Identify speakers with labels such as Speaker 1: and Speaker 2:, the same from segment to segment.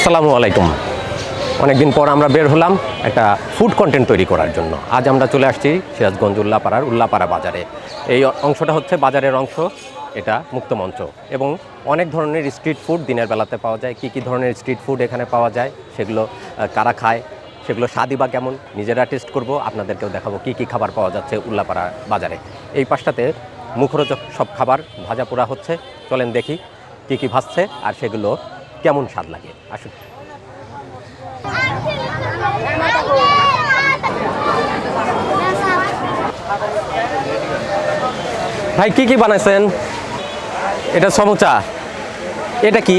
Speaker 1: আসসালামু আলাইকুম। অনেকদিন পর আমরা বের হলাম একটা ফুড কন্টেন্ট তৈরি করার জন্য। আজ আমরা চলে আসছি সিরাজগঞ্জ উল্লাপাড়ার উল্লাপাড়া বাজারে। এই অংশটা হচ্ছে বাজারের অংশ, এটা মুক্ত মঞ্চ। এবং অনেক ধরনের স্ট্রিট ফুড দিনের বেলাতে পাওয়া যায়। কী কী ধরনের স্ট্রিট ফুড এখানে পাওয়া যায়, সেগুলো কারা খায়, সেগুলো স্বাদই বা কেমন, নিজেরা টেস্ট করব, আপনাদেরকেও দেখাবো কী কী খাবার পাওয়া যাচ্ছে উল্লাপাড়া বাজারে। এই পাশটাতে মুখরোচক সব খাবার ভাজা পোড়া হচ্ছে। চলেন দেখি কী কী ভাজছে, আর সেগুলো কেমন স্বাদ লাগে? আসুন। ভাই কি কি বানাইছেন? এটা সমুচা। এটা কি?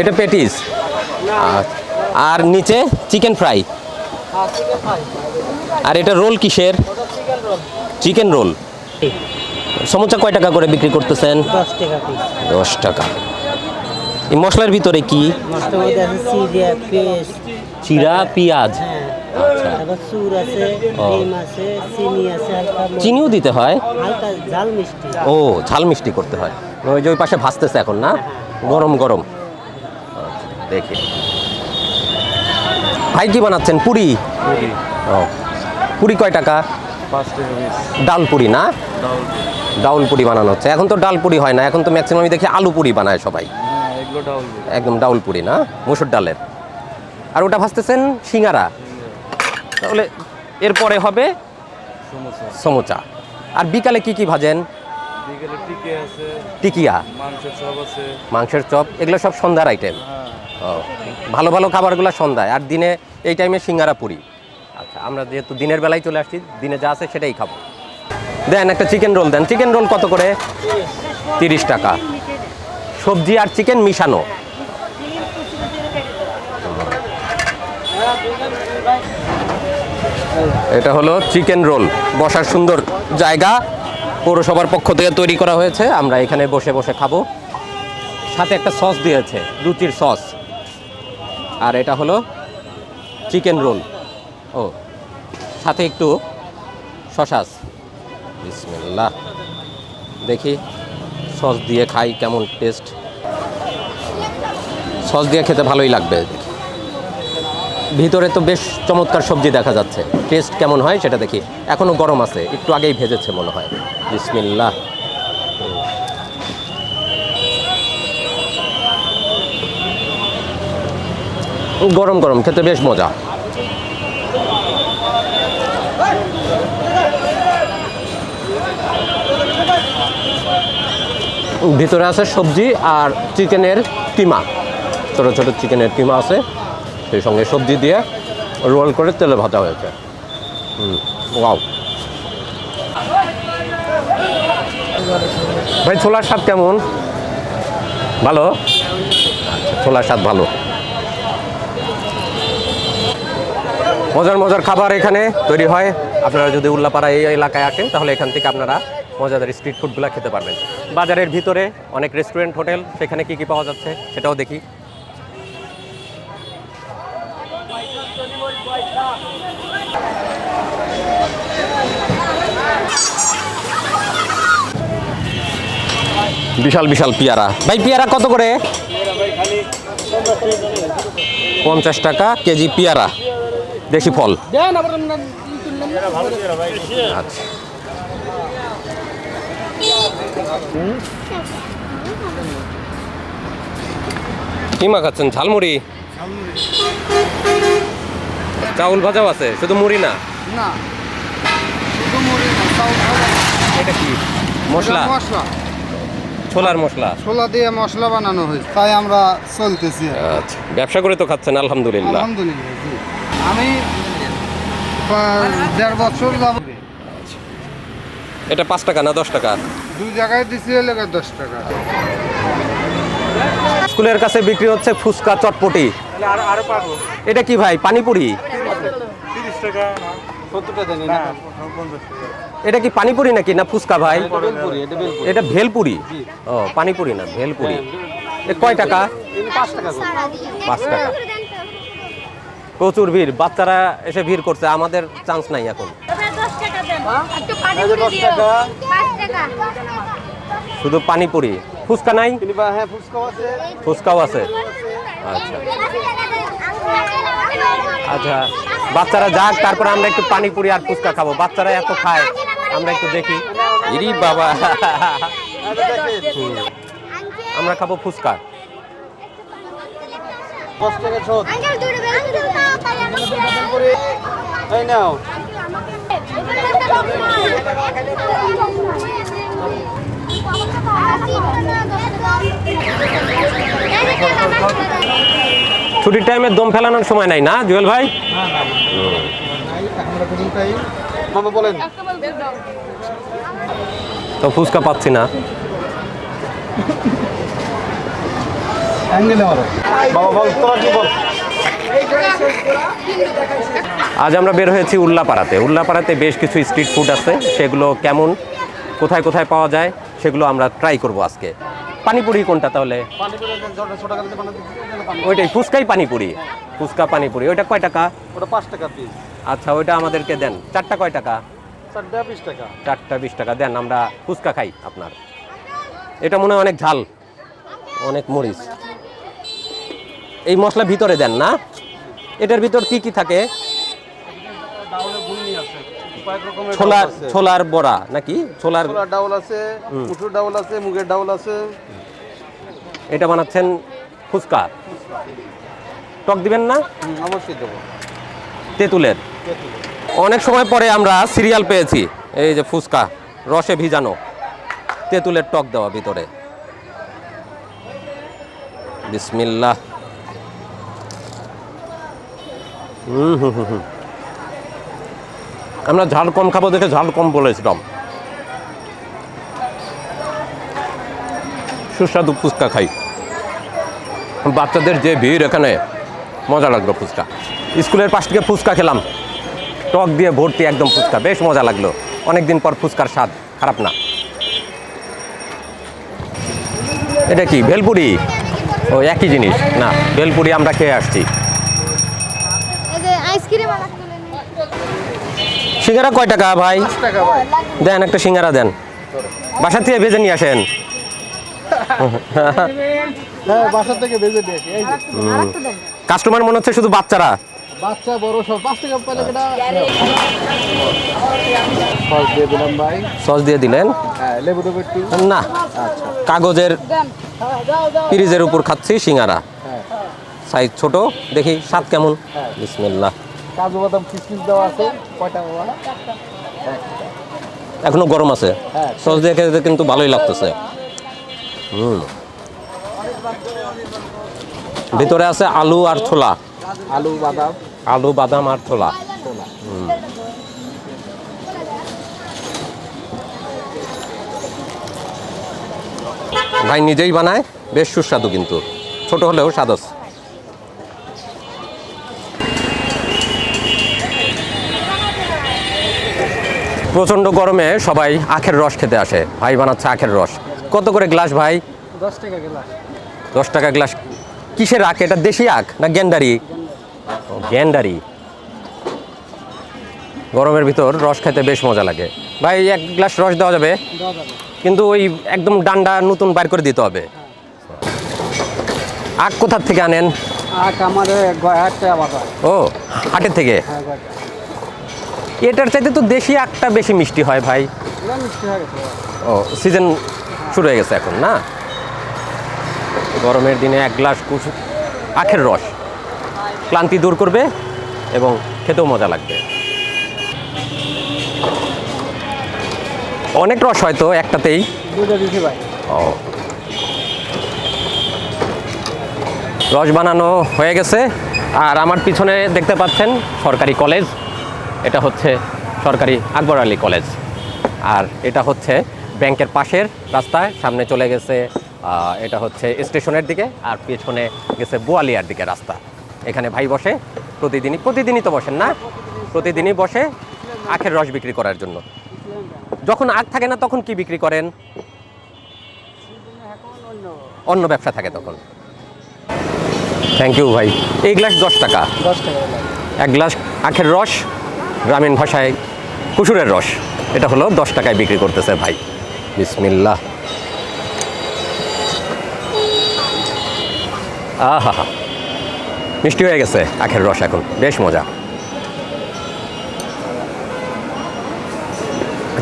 Speaker 1: এটা পেটিস। আর নিচে চিকেন ফ্রাই। আর এটা রোল কিসের? Chicken roll. সমুচা কয় টাকা করে বিক্রি করতেছেন?
Speaker 2: দশ টাকা
Speaker 1: দশ টাকা। এই মশলার ভিতরে কি? চিরা পেঁয়াজ। আচ্ছা। চিনিও দিতে হয়? ও ঝাল মিষ্টি করতে হয়। ওই যে ওই পাশে ভাসতেছে এখন না? গরম গরম। আচ্ছা, দেখি। ভাই কি বানাচ্ছেন? পুরি? ও। পুরি কয় টাকা? ডাল পুরি না? ডাউল পুরি। বানানো হচ্ছে। এখন তো ডাল পুরি হয় না। এখন তো ম্যাক্সিমাম দেখি আলু পুরি বানায় সবাই। একদম ডাউল পুরি না? মুসুর ডালের। আর ওটা ভাজতেছেন সিঙ্গারা। তাহলে এরপরে হবে সমোচা। আর বিকালে কি কি ভাজেন? টিকিয়া।
Speaker 3: মাংসের
Speaker 1: চপ এগুলো সব সন্ধ্যার আইটেম
Speaker 3: হ্যাঁ।
Speaker 1: ও ভালো ভালো খাবারগুলো সন্ধ্যায়। আর দিনে এই টাইমে সিঙ্গারা পুরি। আচ্ছা আমরা যেহেতু দিনের বেলায় চলে আসছি দিনে যা আছে সেটাই খাব। দেন একটা চিকেন রোল দেন। চিকেন রোল কত করে? তিরিশ টাকা। সবজি আর চিকেন মিশানো। এটা হলো চিকেন রোল। বসার সুন্দর জায়গা। পৌরসভার পক্ষ থেকে তৈরি করা হয়েছে। আমরা এখানে বসে বসে খাব। সাথে একটা সস দিয়েছে রুচির সস। আর এটা হলো চিকেন রোল। ও, সাথে একটু শশাস বিসমিল্লাহ। দেখি। সস দিয়ে খাই, কেমন টেস্ট সস দিয়ে খেতে ভালোই লাগবে। ভিতরে তো বেশ চমৎকার সবজি দেখা যাচ্ছে। টেস্ট কেমন হয় সেটা দেখি। এখনও গরম আছে, একটু আগেই ভেজেছে মনে হয়। বিসমিল্লাহ। গরম গরম, খেতে বেশ মজা। ভিতরে আছে সবজি আর চিকেনের কিমা ছোটো ছোটো চিকেনের কিমা আছে। সেই সঙ্গে সবজি দিয়ে রোল করে তেলে ভাজা হয়েছে। হুম, ওয়াও। ভাই, ছোলার স্বাদ কেমন? ভালো? আচ্ছা ছোলার স্বাদ ভালো। মজার মজার খাবার এখানে তৈরি হয়। আপনারা যদি উল্লাপাড়া এই এলাকায় আসেন, তাহলে এখান থেকে আপনারা মজাদার স্ট্রিট ফুডগুলো খেতে পারবেন। বাজারের ভিতরে অনেক রেস্টুরেন্ট হোটেল সেখানে কি কি পাওয়া যাচ্ছে সেটাও দেখি। বিশাল বিশাল পেয়ারা। ভাই পেয়ারা কত করে? পঞ্চাশ টাকা কেজি পেয়ারা। দেশি ফল। আচ্ছা। কি মাখাচ্ছেন ঝালমুড়ি? চাউল ভাজাও আছে শুধু মুড়ি না। এটা কি? মশলা?
Speaker 4: মশলা।
Speaker 1: ছোলার মশলা?
Speaker 4: ছোলা দিয়ে মশলা বানানো হয়েছে তাই আমরা চলতেছি
Speaker 1: আচ্ছা ব্যবসা করে তো খাচ্ছেন আলহামদুলিল্লাহ।
Speaker 4: আলহামদুলিল্লাহ আমি দেড় বছর যাব
Speaker 1: এটা পাঁচ টাকা না দশ টাকা?
Speaker 4: দুই জায়গায় দিছি হলে দশ টাকা।
Speaker 1: স্কুলের কাছে বিক্রি হচ্ছে ফুচকা চটপটি।
Speaker 3: আর আরও পাবো।
Speaker 1: এটা কি ভাই পানিপুরি?
Speaker 3: টাকা।
Speaker 1: এটা কি পানিপুরি নাকি না ফুচকা ভাই?
Speaker 3: এটা
Speaker 1: ভেলপুরি ও পানিপুরি না ভেলপুরি। কয় টাকা?
Speaker 3: পাঁচ টাকা।
Speaker 1: প্রচুর ভিড় বাচ্চারা এসে ভিড় করছে আমাদের চান্স নাই এখন। শুধু পানিপুরি ফুচকা নাই?
Speaker 3: হ্যাঁ ফুচকাও আছে।
Speaker 1: ফুচকাও আছে? আচ্ছা। আচ্ছা। বাচ্চারা যাক তারপরে আমরা একটু পানিপুরি আর ফুচকা খাব। বাচ্চারা এত খায় আমরা একটু দেখি। ইরি বাবা। আমরা খাব ফুচকা।
Speaker 3: টাকা ছোট
Speaker 5: আঙ্কেল দুটো বের
Speaker 3: করে এই নাও
Speaker 1: ছুটির টাইমে দম ফেলানোর সময় নাই না, জুয়েল ভাই? তো ফুচকা পাচ্ছি না।
Speaker 3: বাবা, বল, তোরা কি বল?
Speaker 1: আজ আমরা বের হয়েছি উল্লাপাড়াতে। উল্লাপাড়াতে বেশ কিছু স্ট্রিট ফুড আছে। সেগুলো কেমন, কোথায় কোথায় পাওয়া যায়, সেগুলো আমরা ট্রাই করব আজকে। পানিপুরি কোনটা তাহলে? ওইটাই, ফুচকাই পানিপুরি। ফুচকা, পানিপুরি। ওইটা কয় টাকা?
Speaker 3: ওটা পাঁচ টাকা পিস
Speaker 1: আচ্ছা ওইটা আমাদেরকে দেন। চারটা কয় টাকা
Speaker 3: চারটা বিশ টাকা?
Speaker 1: চারটা বিশ টাকা। দেন, আমরা ফুচকা খাই আপনার। এটা মনে হয় অনেক ঝাল, অনেক মরিচ। এই মশলা ভিতরে দেন না। এটার ভিতর কি কি থাকে? ছোলার ছোলার বড়া নাকি? ছোলার
Speaker 3: ছোলার ডাউল আছে মুসুর ডাউল আছে মুগের ডাউল আছে।
Speaker 1: এটা বানাচ্ছেন ফুচকা। টক দিবেন না?
Speaker 3: অবশ্যই দেবো।
Speaker 1: তেঁতুলের। অনেক সময় পরে আমরা সিরিয়াল পেয়েছি এই যে ফুচকা রসে ভিজানো। তেঁতুলের টক দেওয়া ভিতরে। বিসমিল্লাহ হুম হুম হুম হুম। আমরা ঝাল কম খাব দেখে ঝাল কম বলেছিলাম। সুস্বাদু ফুচকা খাই। বাচ্চাদের যে ভিড় এখানে, মজা লাগল ফুচকা। স্কুলের পাশ থেকে ফুচকা খেলাম। টক দিয়ে ভর্তি একদম ফুচকা, বেশ মজা লাগল। অনেক দিন পর ফুচকার স্বাদ, খারাপ না। এটা কি, ভেলপুরি? ও, একই জিনিস। না, ভেলপুরি আমরা খেয়ে আসছি। সিঙ্গারা কয় টাকা ভাই? দেন একটা সিঙ্গারা দেন। বাসা থেকে ভেজে নিয়ে আসেন।
Speaker 3: হ্যাঁ
Speaker 1: কাস্টমার মনে হচ্ছে শুধু বাচ্চারা।
Speaker 3: বাচ্চা বড় সব। পাঁচ টাকা পেলে কেটা? সস দিয়ে দিলাম ভাই।
Speaker 1: সস দিয়ে দিলেন?
Speaker 3: হ্যাঁ লেবু দেবো একটু।
Speaker 1: না। কাগজের পিরিজের উপর খাচ্ছি সিঙ্গারা।
Speaker 3: হ্যাঁ।
Speaker 1: সাইজ ছোট। দেখি স্বাদ কেমন? বিসমিল্লাহ।
Speaker 3: কাজু বাদাম কিশমিশ দেওয়া আছে কয়টা বাবা?
Speaker 1: এখনও গরম আছে।
Speaker 3: হ্যাঁ।
Speaker 1: সস দিয়ে খেতে কিন্তু ভালোই লাগতেছে। হুম। ভিতরে আছে আলু আর ছোলা।
Speaker 3: আলু বাদাম।
Speaker 1: আলু বাদাম আর ছোলা। হুম। ভাই নিজেই বানায় বেশ সুস্বাদু কিন্তু। ছোট হলেও স্বাদ আছে। প্রচণ্ড গরমে সবাই আখের রস খেতে আসে। ভাই বানাচ্ছে আখের রস। কত করে গ্লাস ভাই?
Speaker 3: দশ টাকা গেলাম
Speaker 1: দশ টাকা গ্লাস। কিসের আখ? এটা দেশি আখ না গ্যান্ডারি? গ্যান্ডারি। গরমের ভিতর রস খেতে বেশ মজা লাগে। ভাই এক গ্লাস রস দেওয়া যাবে? কিন্তু ওই একদম ডান্ডা নতুন বার করে দিতে হবে। আখ কোথার থেকে আনেন?
Speaker 3: আখ আমাদের
Speaker 1: ও হাটের থেকে?
Speaker 3: হ্যাঁ
Speaker 1: এটার চাইতে তো দেশি আখটা বেশি মিষ্টি হয় ভাই। ও সিজন শুরু হয়ে গেছে এখন, না? গরমের দিনে এক গ্লাস কুসু আখের রস। ক্লান্তি দূর করবে এবং খেতেও মজা লাগবে। অনেক রস হয়তো একটাতেই? ও। রস বানানো হয়ে গেছে। আর আমার পিছনে দেখতে পাচ্ছেন সরকারি কলেজ। এটা হচ্ছে সরকারি আকবর আলী কলেজ। আর এটা হচ্ছে ব্যাংকের পাশের রাস্তায় সামনে চলে গেছে এটা হচ্ছে স্টেশনের দিকে আর পেছনে গেছে বোয়ালিয়ার দিকে রাস্তা। এখানে ভাই বসে প্রতিদিনই প্রতিদিনই তো বসেন না প্রতিদিনই বসে আখের রস বিক্রি করার জন্য। যখন আখ থাকে না তখন কি বিক্রি করেন? অন্য ব্যবসা থাকে তখন। থ্যাংক ইউ ভাই। এই গ্লাস দশ টাকা।
Speaker 3: দশ টাকা।
Speaker 1: এক গ্লাস আখের রস গ্রামীণ ভাষায় কুসুরের রস। এটা হলো দশ টাকায় বিক্রি করতেছে ভাই। বিসমিল্লাহ। আহা। হা মিষ্টি হয়ে গেছে আখের রস এখন। বেশ মজা।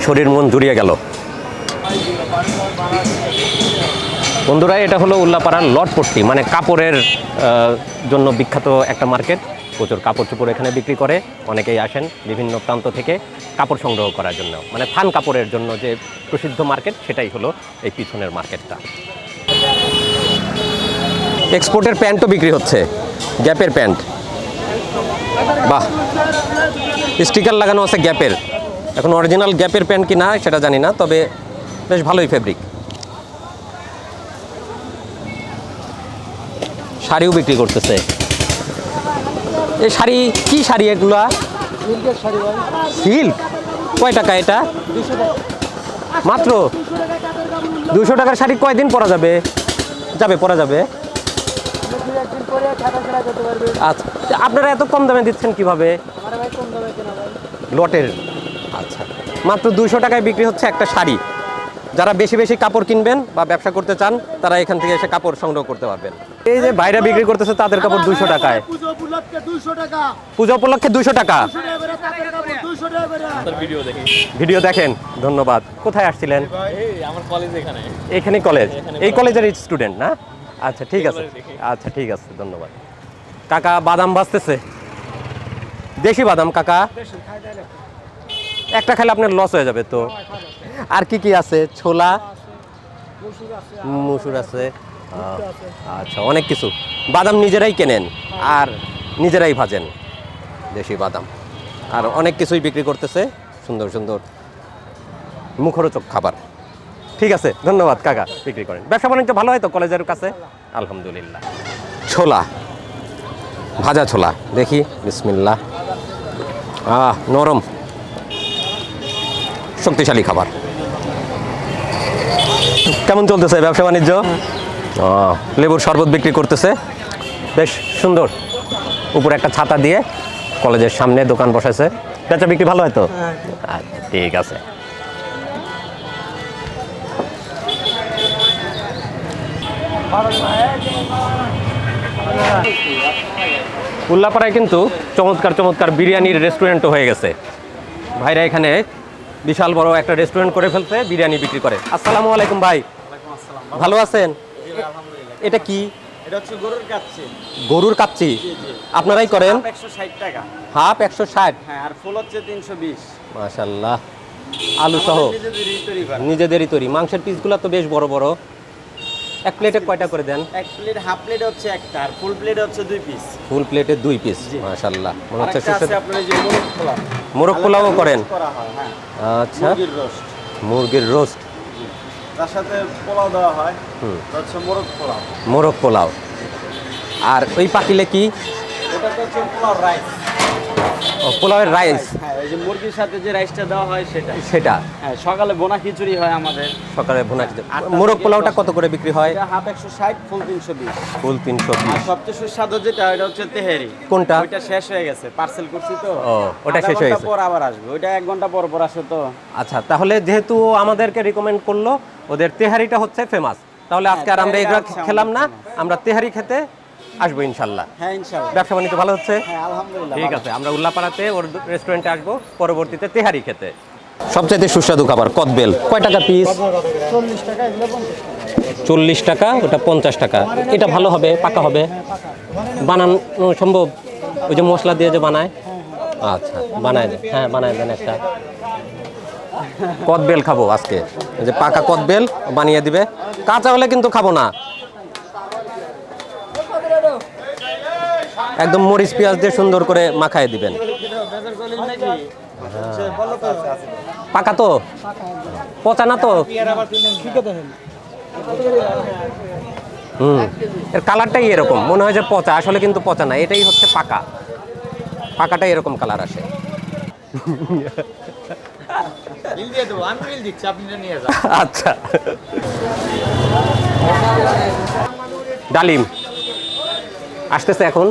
Speaker 1: শরীর মন জুড়িয়ে গেল। বন্ধুরা, এটা হলো উল্লাপাড়ার লটপট্টি মানে কাপড়ের জন্য বিখ্যাত একটা মার্কেট। প্রচুর কাপড় চোপড় এখানে বিক্রি করে। অনেকেই আসেন বিভিন্ন প্রান্ত থেকে কাপড় সংগ্রহ করার জন্য। মানে থান কাপড়ের জন্য যে প্রসিদ্ধ মার্কেট, সেটাই হলো এই পিছনের মার্কেটটা। এক্সপোর্টের প্যান্টও বিক্রি হচ্ছে। গ্যাপের প্যান্ট। বাহ! স্টিকার লাগানো আছে গ্যাপের। এখন অরিজিনাল গ্যাপের প্যান্ট কি না সেটা জানি না, তবে বেশ ভালোই ফেব্রিক শাড়িও বিক্রি করতেছে। এই শাড়ি কি শাড়ি এগুলা? সিল্ক? কয় টাকা এটা? মাত্র? দুশো টাকার শাড়ি কয়দিন পরা যাবে? যাবে পরা যাবে? আচ্ছা আপনারা এত কম দামে দিচ্ছেন কীভাবে? লটের। আচ্ছা মাত্র দুশো টাকায় বিক্রি হচ্ছে একটা শাড়ি। যারা বেশি বেশি কাপড় কিনবেন বা ব্যবসা করতে চান, তারা এখান থেকে এসে কাপড় সংগ্রহ করতে পারবেন। এই যে বাইরে বিক্রি করতেছে তাদের কাপড় দুশো টাকায়।
Speaker 6: পুজো উপলক্ষে দুইশো টাকা। দুইশো
Speaker 1: ভিডিও দেখেন, ধন্যবাদ। কোথায় আসছিলেন?
Speaker 3: এখানে
Speaker 1: কলেজ এই কলেজের স্টুডেন্ট না? আচ্ছা ঠিক আছে। আচ্ছা ঠিক আছে, ধন্যবাদ। কাকা বাদাম ভাজতেছে। দেশি বাদাম, কাকা? একটা খেলে আপনার লস হয়ে যাবে তো। আর কি কি আছে? ছোলা? মুসুর আছে। আচ্ছা অনেক কিছু। বাদাম নিজেরাই কেনেন আর নিজেরাই ভাজেন, দেশি বাদাম। আর অনেক কিছুই বিক্রি করতেছে, সুন্দর সুন্দর মুখরোচক খাবার। ঠিক আছে, ধন্যবাদ কাকা, বিক্রি করেন। ব্যবসা বাণিজ্য ভালো হয় তো কলেজের কাছে? আলহামদুলিল্লাহ। ছোলা, ভাজা ছোলা, দেখি বিসমিল্লা আহ, নরম। শক্তিশালী খাবার। কেমন চলতেছে ব্যবসা বাণিজ্য? লেবুর শরবত বিক্রি করতেছে। বেশ সুন্দর। উপরে একটা ছাতা দিয়ে কলেজের সামনে দোকান বসেছে বেচা বিক্রি ভালো হয় তো? আচ্ছা ঠিক আছে। উল্লাপাড়ায় কিন্তু চমৎকার চমৎকার বিরিয়ানির রেস্টুরেন্টও হয়ে গেছে। ভাইরা এখানে বিশাল বড় একটা রেস্টুরেন্ট করে ফেলতে বিরিয়ানি বিক্রি করে। আসসালামু আলাইকুম ভাই। ভালো আছেন? এটা কি?
Speaker 3: এটা হচ্ছে গরুর কাচ্ছি
Speaker 1: গরুর কাচ্চি? আপনারাই করেন?
Speaker 3: টাকা।
Speaker 1: হাফ একশো ষাট?
Speaker 3: হ্যাঁ আর ফুল হচ্ছে
Speaker 1: আলু সহ। নিজেদেরই তৈরি। মাংসের পিসগুলো তো বেশ বড় বড়। এক প্লেটে কয়টা করে দেন?
Speaker 3: এক প্লেট হাফ প্লেট হচ্ছে একটা আর ফুল প্লেট হচ্ছে দুই পিস
Speaker 1: ফুল প্লেটে দুই পিস মাশাল্লাহ মনে হচ্ছে সুস্বাদু
Speaker 3: আপনার যে মোরগ পোলাও।
Speaker 1: মোরগ পোলাও করেন?
Speaker 3: করা হয়
Speaker 1: আচ্ছা।
Speaker 3: মুরগির রোস্ট
Speaker 1: মুরগির রোস্ট
Speaker 3: তার সাথে পোলাও দেওয়া হয় হচ্ছে মোরগ পোলাও।
Speaker 1: মোরগ পোলাও। আর ওই পাতিলে কি?
Speaker 3: এটা তো হচ্ছে পোলাও রাইস
Speaker 1: পোলাওয়ের রাইস
Speaker 3: হ্যাঁ এই যে মুরগির সাথে যে রাইসটা দেওয়া হয় সেটা।
Speaker 1: সেটা।
Speaker 3: হ্যাঁ সকালে বোনা খিচুড়ি হয় আমাদের।
Speaker 1: সকালে খেতে
Speaker 3: আটটা
Speaker 1: মোরগ পোলাওটা কত করে বিক্রি হয়?
Speaker 3: হাফ একশো ষাট ফুল তিনশো বিশ।
Speaker 1: ফুল তিনশো
Speaker 3: আর সবচেয়ে সুস্বাদু যেটা ওটা হচ্ছে তেহেরি।
Speaker 1: কোনটা?
Speaker 3: ওইটা শেষ হয়ে গেছে পার্সেল করছি তো।
Speaker 1: ওটা শেষ হয়ে গেছে।
Speaker 3: পর আবার আসবে। ওইটা এক ঘণ্টা পর পর আসে তো।
Speaker 1: আচ্ছা তাহলে যেহেতু আমাদেরকে রিকমেন্ড করল ওদের তেহারিটা হচ্ছে ফেমাস তাহলে আজকে আর আমরা এগুলো খেলাম না। আমরা তেহারি খেতে আসব ইনশাল্লাহ।
Speaker 3: হ্যাঁ ইনশাল্লাহ।
Speaker 1: ব্যবসা বাণিজ্য ভালো হচ্ছে?
Speaker 3: হ্যাঁ আলহামদুলিল্লাহ
Speaker 1: ঠিক আছে আমরা উল্লাপাড়াতে ওর রেস্টুরেন্টে আসব পরবর্তীতে তেহারি খেতে। সবচাইতে সুস্বাদু খাবার কদবেল। কয় টাকা পিস চল্লিশ টাকা ওটা পঞ্চাশ টাকা। এটা ভালো হবে পাকা হবে? বানানো সম্ভব? ওই যে মশলা দিয়ে যে বানায়? আচ্ছা বানায় দেন। হ্যাঁ বানায় দেন একটা। কদবেল খাব আজকে। যে পাকা কদবেল বানিয়ে দিবে। কাঁচা হলে কিন্তু খাব না। একদম মরিচ পেঁয়াজ দিয়ে সুন্দর করে মাখায় দিবেন। পাকা তো? পচা না তো? হুম এর কালারটাই এরকম। মনে হয় যে পচা আসলে কিন্তু পচা না এটাই হচ্ছে পাকা। পাকাটাই এরকম কালার আসে। আচ্ছা। ডালিম আসতেছে এখন?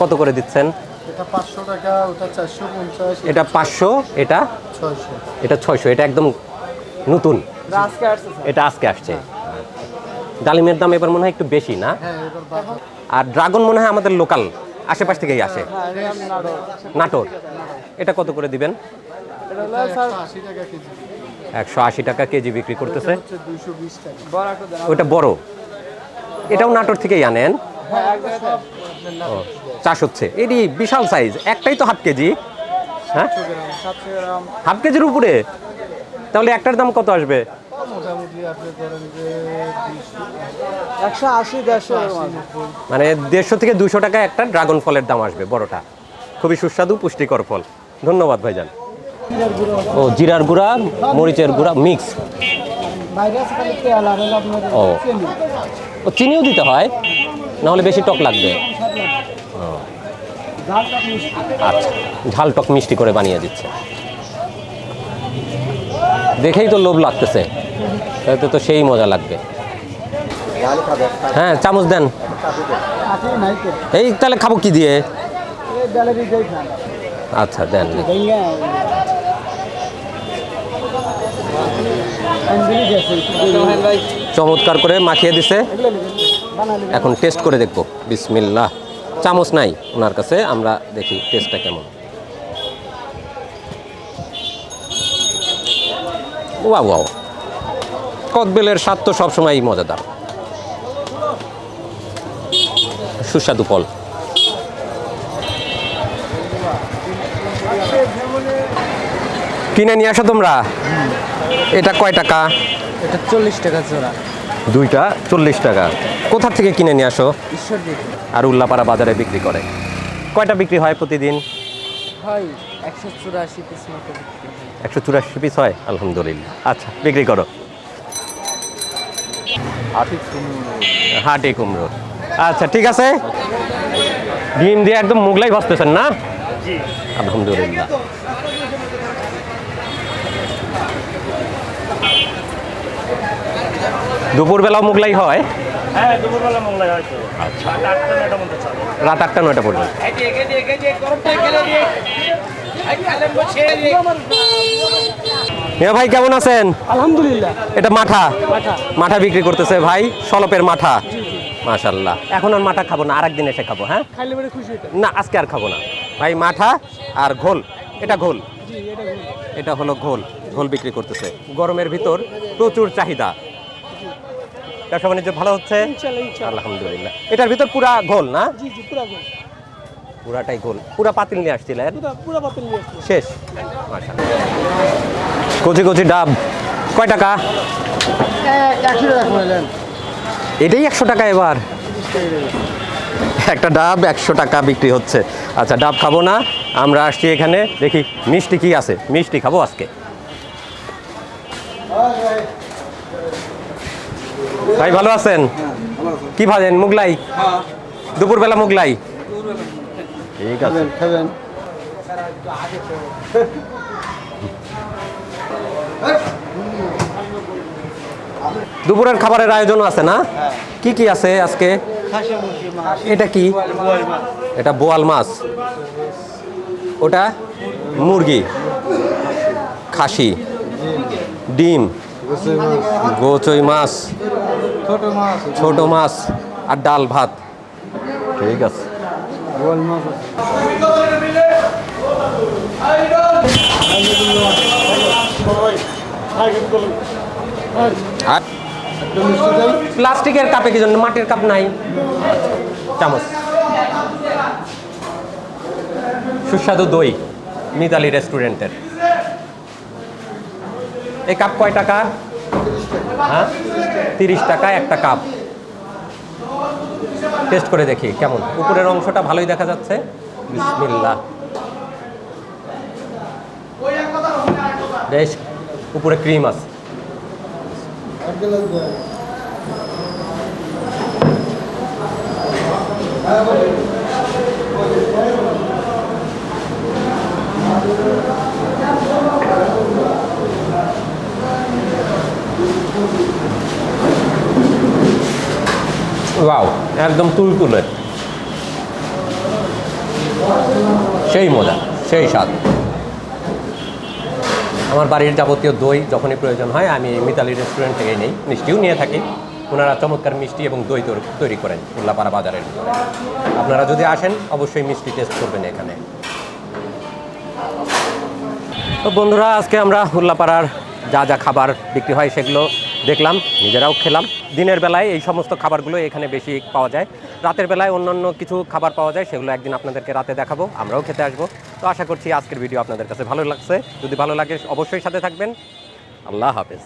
Speaker 1: কত করে দিচ্ছেন?
Speaker 6: এটা পাঁচশো
Speaker 1: এটা এটা
Speaker 6: ছয়শো।
Speaker 1: এটা একদম নতুন। এটা আজকে আসছে ডালিমের দাম এবার মনে হয় একটু বেশি না? আর ড্রাগন মনে হয় আমাদের লোকাল আশেপাশ থেকেই আসে। নাটোর। এটা কত করে দিবেন?
Speaker 6: আশি টাকা কেজি।
Speaker 1: একশো আশি টাকা কেজি বিক্রি করতেছে। ওটা বড়। এটাও নাটোর থেকেই আনেন। চাষ হচ্ছে। এটি বিশাল সাইজ একটাই তো হাফ কেজি। হ্যাঁ? হাফ কেজির উপরে? তাহলে একটার দাম কত আসবে? মানে দেড়শো থেকে দুশো টাকা একটা ড্রাগন ফলের দাম আসবে বড়টা। খুবই সুস্বাদু পুষ্টিকর ফল। ধন্যবাদ ভাইজান। ও, জিরার গুঁড়া, মরিচের গুঁড়া, মিক্স। ও। ও, চিনিও দিতে হয়, নাহলে বেশি টক লাগবে। আচ্ছা ঝাল টক মিষ্টি করে বানিয়ে দিচ্ছে। দেখেই তো লোভ লাগতেছে, তাতে তো সেই মজা লাগবে। হ্যাঁ চামচ দেন। এই, তাহলে খাব কি দিয়ে? আচ্ছা দেন। চমৎকার করে মাখিয়ে দিছে। এখন টেস্ট করে দেখব। বিসমিল্লাহ। চামচ নাই ওনার কাছে, আমরা দেখি টেস্টটা কেমন। ওয়া ওয়াও। কদবেলের স্বাদ তো সবসময়ই মজাদার। সুস্বাদু ফল। কিনে নিয়ে আসো তোমরা। এটা কয় টাকা?
Speaker 4: এটা চল্লিশ টাকা জোড়া।
Speaker 1: দুইটা চল্লিশ টাকা। কোথা থেকে কিনে নিয়ে আসো? আর উল্লাপাড়া বাজারে বিক্রি করে। কয়টা বিক্রি হয় প্রতিদিন?
Speaker 4: হয় একশো চুরাশি পিস মতো বিক্রি হয়।
Speaker 1: একশো চুরাশি পিস হয়? আলহামদুলিল্লাহ। আচ্ছা বিক্রি করো। হাটি কুমড়ো। আচ্ছা ঠিক আছে। ডিম দিয়ে একদম মুগলাই ভাজতেছেন না? আলহামদুলিল্লাহ। দুপুরবেলাও মুগলাই হয়।
Speaker 3: হ্যাঁ দুপুরবেলা মোংলাই হয়তো আচ্ছা।
Speaker 1: রাত আটটা নয়টা পর্যন্ত ভাই কেমন আছেন?
Speaker 4: আলহামদুলিল্লাহ।
Speaker 1: এটা মাঠা।
Speaker 4: মাঠা।
Speaker 1: বিক্রি করতেছে ভাই সলপের মাঠা। মাশাল্লাহ এখন আর মাঠা খাব না আরেকদিন এসে খাব হ্যাঁ? না আজকে আর খাব না। ভাই মাঠা আর ঘোল। এটা ঘোল।
Speaker 4: জি এটা বলুন।
Speaker 1: এটা হলো ঘোল। ঘোল বিক্রি করতেছে। গরমের ভিতর প্রচুর চাহিদা। ব্যবসা বাণিজ্য ভালো হচ্ছে? আলহামদুলিল্লাহ। এটার ভিতর পুরা গোল না?
Speaker 4: জি জি পুরা গোল।
Speaker 1: পুরাটাই ঘোল পুরা পাতিল নিয়ে আসছিলেন?
Speaker 4: পুরা পুরা পাতিল নিয়ে
Speaker 1: শেষ। কচি কচি ডাব। কয় টাকা? এটাই একশো টাকা এবার। একটা ডাব একশো টাকা বিক্রি হচ্ছে। আচ্ছা ডাব খাব না। আমরা আসছি এখানে। দেখি মিষ্টি কি আছে? মিষ্টি খাব আজকে। ভাই ভালো আছেন? কি ভাজেন? মুগলাই? দুপুরবেলা মুগলাই? ঠিক আছে।
Speaker 6: খাবেন
Speaker 1: দুপুরের খাবারের আয়োজন আছে না? কি কি আছে আজকে? এটা কি? এটা বোয়াল মাছ। ওটা মুরগি। খাসি। ডিম। গোচই মাছ।
Speaker 6: ছোট মাছ।
Speaker 1: ছোট মাছ আর ডাল ভাত। ঠিক আছে। প্লাস্টিকের কাপে কি জন্য? মাটির কাপ নাই। চামচ। সুস্বাদু দই মিতালি রেস্টুরেন্টের। এই কাপ কয় টাকা? হ্যাঁ? তিরিশ টাকা, একটা কাপ। টেস্ট করে দেখি, কেমন? উপরের অংশটা ভালোই দেখা যাচ্ছে। বিসমিল্লা বেশ, উপরে ক্রিম আছে। ওয়াও একদম তুলতুলে সেই মজা, সেই স্বাদ। আমার বাড়ির যাবতীয় দই যখনই প্রয়োজন হয়, আমি মিতালি রেস্টুরেন্ট থেকে নেই। মিষ্টিও নিয়ে থাকি। ওনারা চমৎকার মিষ্টি এবং দই তৈরি করেন উল্লাপাড়া বাজারের ভিতরে। আপনারা যদি আসেন, অবশ্যই মিষ্টি টেস্ট করবেন এখানে। তো বন্ধুরা, আজকে আমরা উল্লাপাড়ার যা যা খাবার বিক্রি হয় সেগুলো দেখলাম, নিজেরাও খেলাম। দিনের বেলায় এই সমস্ত খাবারগুলো এখানে বেশি পাওয়া যায়। রাতের বেলায় অন্যান্য কিছু খাবার পাওয়া যায়, সেগুলো একদিন আপনাদেরকে রাতে দেখাবো, আমরাও খেতে আসব। তো আশা করছি আজকের ভিডিও আপনাদের কাছে ভালো লাগছে। যদি ভালো লাগে, অবশ্যই সাথে থাকবেন। আল্লাহ হাফেজ।